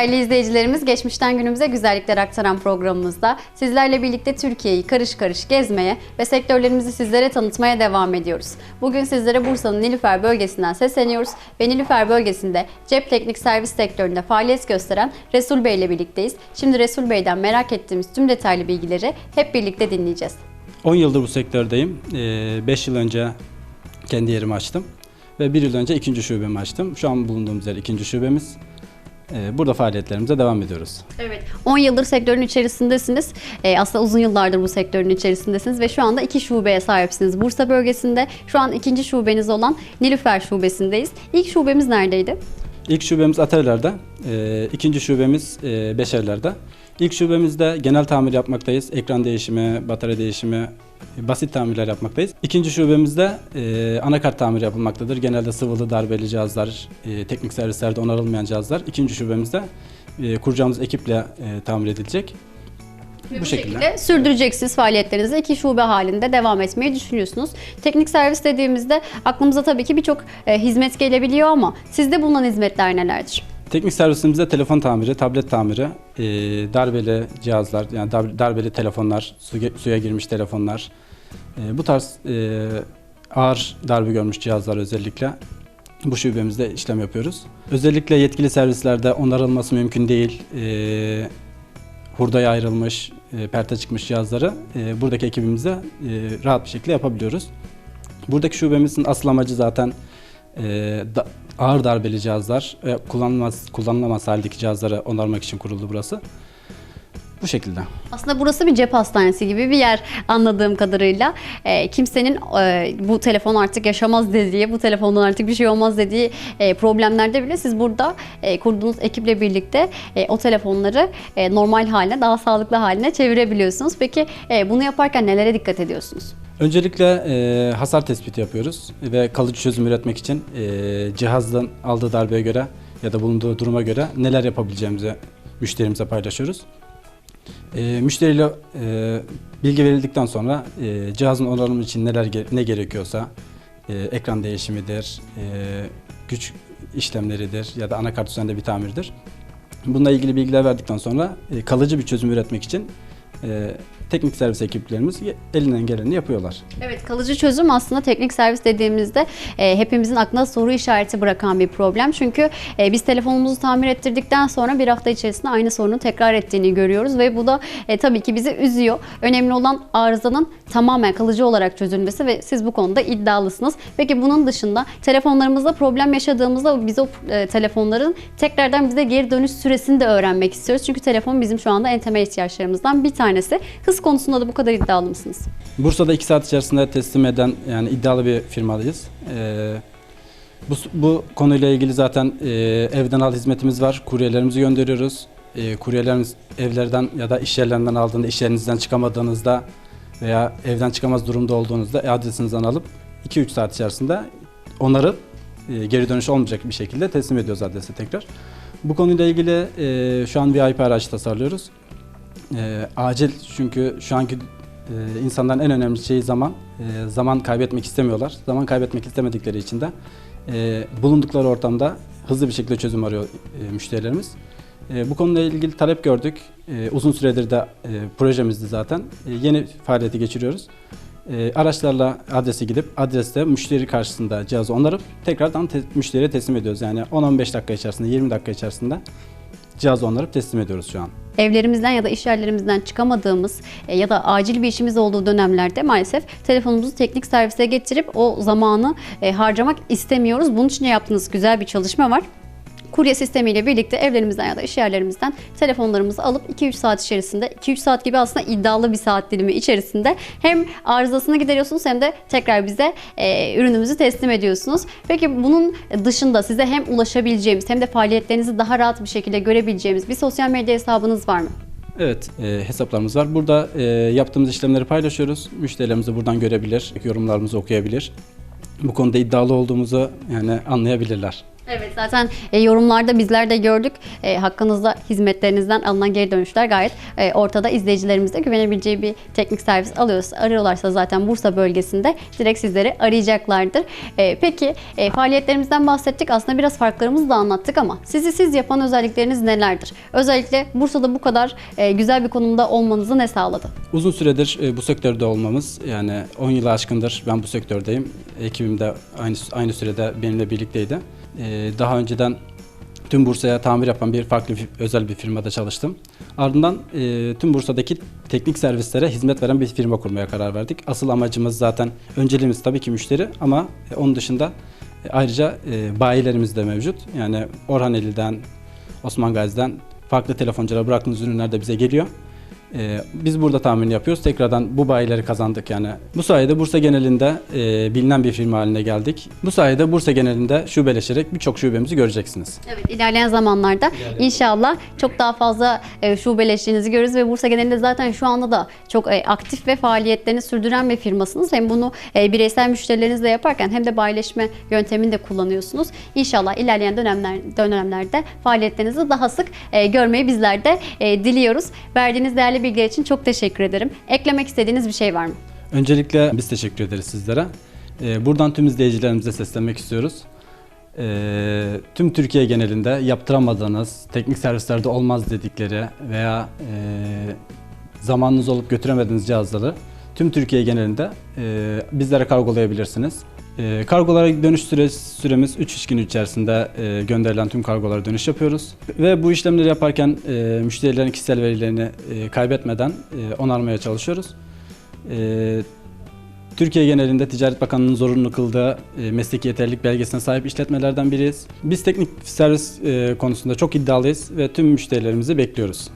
Değerli izleyicilerimiz, geçmişten günümüze güzellikler aktaran programımızda sizlerle birlikte Türkiye'yi karış karış gezmeye ve sektörlerimizi sizlere tanıtmaya devam ediyoruz. Bugün sizlere Bursa'nın Nilüfer bölgesinden sesleniyoruz ve Nilüfer bölgesinde cep teknik servis sektöründe faaliyet gösteren Resul Bey ile birlikteyiz. Şimdi Resul Bey'den merak ettiğimiz tüm detaylı bilgileri hep birlikte dinleyeceğiz. 10 yıldır bu sektördeyim. 5 yıl önce kendi yerimi açtım. Ve 1 yıl önce ikinci şubemi açtım. Şu an bulunduğumuz yer ikinci şubemiz. Ee, Burada faaliyetlerimize devam ediyoruz. Evet. 10 yıldır sektörün içerisindesiniz. Ee, aslında uzun yıllardır bu sektörün içerisindesiniz ve şu anda iki şubeye sahipsiniz. Bursa bölgesinde şu an ikinci şubeniz olan Nilüfer şubesindeyiz. İlk şubemiz neredeydi? İlk şubemiz Ateler'de, e, ikinci şubemiz e, Beşerler'de. İlk şubemizde genel tamir yapmaktayız. Ekran değişimi, batarya değişimi, basit tamirler yapmaktayız. İkinci şubemizde e, anakart tamiri yapılmaktadır. Genelde sıvılı darbeli cihazlar, e, teknik servislerde onarılmayan cihazlar. İkinci şubemizde e, kuracağımız ekiple e, tamir edilecek. Ve Bu şekilde. şekilde sürdüreceksiniz faaliyetlerinizi. iki şube halinde devam etmeyi düşünüyorsunuz. Teknik servis dediğimizde aklımıza tabii ki birçok e, hizmet gelebiliyor ama sizde bulunan hizmetler nelerdir? Teknik servisimizde telefon tamiri, tablet tamiri, e, darbeli cihazlar, yani dar- darbeli telefonlar, suya, suya girmiş telefonlar, e, bu tarz e, ağır darbe görmüş cihazlar özellikle bu şubemizde işlem yapıyoruz. Özellikle yetkili servislerde onarılması mümkün değil. E, hurdaya ayrılmış, e, perte çıkmış cihazları e, buradaki ekibimizde e, rahat bir şekilde yapabiliyoruz. Buradaki şubemizin asıl amacı zaten e, da- ağır darbeli cihazlar, e, kullanılmaz, kullanılamaz haldeki cihazları onarmak için kuruldu burası. Bu şekilde. Aslında burası bir cep hastanesi gibi bir yer anladığım kadarıyla. E, kimsenin e, bu telefon artık yaşamaz dediği, bu telefondan artık bir şey olmaz dediği e, problemlerde bile siz burada e, kurduğunuz ekiple birlikte e, o telefonları e, normal haline, daha sağlıklı haline çevirebiliyorsunuz. Peki e, bunu yaparken nelere dikkat ediyorsunuz? Öncelikle e, hasar tespiti yapıyoruz ve kalıcı çözüm üretmek için e, cihazdan aldığı darbeye göre ya da bulunduğu duruma göre neler yapabileceğimizi müşterimize paylaşıyoruz. E, müşteriyle e, bilgi verildikten sonra e, cihazın onarımı için neler ne gerekiyorsa e, ekran değişimidir, e, güç işlemleridir ya da anakart üzerinde bir tamirdir. Bununla ilgili bilgiler verdikten sonra e, kalıcı bir çözüm üretmek için e, teknik servis ekiplerimiz elinden geleni yapıyorlar. Evet kalıcı çözüm aslında teknik servis dediğimizde e, hepimizin aklına soru işareti bırakan bir problem. Çünkü e, biz telefonumuzu tamir ettirdikten sonra bir hafta içerisinde aynı sorunu tekrar ettiğini görüyoruz ve bu da e, tabii ki bizi üzüyor. Önemli olan arızanın tamamen kalıcı olarak çözülmesi ve siz bu konuda iddialısınız. Peki bunun dışında telefonlarımızda problem yaşadığımızda biz o e, telefonların tekrardan bize geri dönüş süresini de öğrenmek istiyoruz. Çünkü telefon bizim şu anda en temel ihtiyaçlarımızdan bir tanesi. Hız konusunda da bu kadar iddialı mısınız? Bursa'da 2 saat içerisinde teslim eden yani iddialı bir firmadayız. Ee, bu, bu konuyla ilgili zaten e, evden al hizmetimiz var. Kuryelerimizi gönderiyoruz. E, kuryelerimiz evlerden ya da iş yerlerinden aldığında, iş yerinizden çıkamadığınızda veya evden çıkamaz durumda olduğunuzda adresinizden alıp 2-3 saat içerisinde onarıp e, geri dönüş olmayacak bir şekilde teslim ediyoruz adrese tekrar. Bu konuyla ilgili e, şu an VIP araç tasarlıyoruz. E, acil çünkü şu anki e, insanların en önemli şeyi zaman. E, zaman kaybetmek istemiyorlar. Zaman kaybetmek istemedikleri için de e, bulundukları ortamda hızlı bir şekilde çözüm arıyor e, müşterilerimiz. E, bu konuyla ilgili talep gördük. E, uzun süredir de e, projemizdi zaten. E, yeni faaliyeti geçiriyoruz. E, araçlarla adrese gidip adreste müşteri karşısında cihazı onarıp tekrardan te- müşteriye teslim ediyoruz. Yani 10-15 dakika içerisinde, 20 dakika içerisinde cihazı onarıp teslim ediyoruz şu an. evlerimizden ya da iş yerlerimizden çıkamadığımız e, ya da acil bir işimiz olduğu dönemlerde maalesef telefonumuzu teknik servise getirip o zamanı e, harcamak istemiyoruz. Bunun için yaptığınız güzel bir çalışma var. Kurye sistemiyle birlikte evlerimizden ya da iş yerlerimizden telefonlarımızı alıp 2-3 saat içerisinde, 2-3 saat gibi aslında iddialı bir saat dilimi içerisinde hem arızasını gideriyorsunuz hem de tekrar bize e, ürünümüzü teslim ediyorsunuz. Peki bunun dışında size hem ulaşabileceğimiz hem de faaliyetlerinizi daha rahat bir şekilde görebileceğimiz bir sosyal medya hesabınız var mı? Evet, e, hesaplarımız var. Burada e, yaptığımız işlemleri paylaşıyoruz. Müşterilerimiz de buradan görebilir, yorumlarımızı okuyabilir. Bu konuda iddialı olduğumuzu yani anlayabilirler. Evet zaten e, yorumlarda bizler de gördük. E, hakkınızda hizmetlerinizden alınan geri dönüşler gayet e, ortada. İzleyicilerimiz de güvenebileceği bir teknik servis alıyorsa, arıyorlarsa zaten Bursa bölgesinde direkt sizleri arayacaklardır. E, peki e, faaliyetlerimizden bahsettik. Aslında biraz farklarımızı da anlattık ama sizi siz yapan özellikleriniz nelerdir? Özellikle Bursa'da bu kadar e, güzel bir konumda olmanızı ne sağladı? Uzun süredir e, bu sektörde olmamız yani 10 yılı aşkındır ben bu sektördeyim. Ekibim de aynı aynı sürede benimle birlikteydi. E, Daha önceden tüm Bursa'ya tamir yapan bir farklı özel bir firmada çalıştım. Ardından e, tüm Bursa'daki teknik servislere hizmet veren bir firma kurmaya karar verdik. Asıl amacımız zaten önceliğimiz tabii ki müşteri ama e, onun dışında e, ayrıca e, bayilerimiz de mevcut. Yani Orhaneli'den, Osman Gazi'den farklı telefonculara bıraktığınız ürünler de bize geliyor. Ee, biz burada tahmin yapıyoruz. Tekrardan bu bayileri kazandık yani. Bu sayede Bursa genelinde e, bilinen bir firma haline geldik. Bu sayede Bursa genelinde şubeleşerek birçok şubemizi göreceksiniz. Evet ilerleyen zamanlarda inşallah çok daha fazla e, şubeleştiğinizi görürüz ve Bursa genelinde zaten şu anda da çok e, aktif ve faaliyetlerini sürdüren bir firmasınız. Hem bunu e, bireysel müşterilerinizle yaparken hem de bayileşme yöntemini de kullanıyorsunuz. İnşallah ilerleyen dönemler, dönemlerde faaliyetlerinizi daha sık e, görmeyi bizler de e, diliyoruz. Verdiğiniz değerli bilgiler için çok teşekkür ederim. Eklemek istediğiniz bir şey var mı? Öncelikle biz teşekkür ederiz sizlere. Ee, buradan tüm izleyicilerimize seslenmek istiyoruz. Ee, tüm Türkiye genelinde yaptıramadığınız, teknik servislerde olmaz dedikleri veya e, zamanınız olup götüremediğiniz cihazları tüm Türkiye genelinde e, bizlere kargolayabilirsiniz. E, kargolara dönüş süre, süremiz 3 iş günü içerisinde e, gönderilen tüm kargolara dönüş yapıyoruz. Ve bu işlemleri yaparken e, müşterilerin kişisel verilerini e, kaybetmeden onarmaya çalışıyoruz. Türkiye genelinde Ticaret Bakanlığı'nın zorunlu kıldığı e, mesleki yeterlilik belgesine sahip işletmelerden biriyiz. Biz teknik servis konusunda çok iddialıyız ve tüm müşterilerimizi bekliyoruz.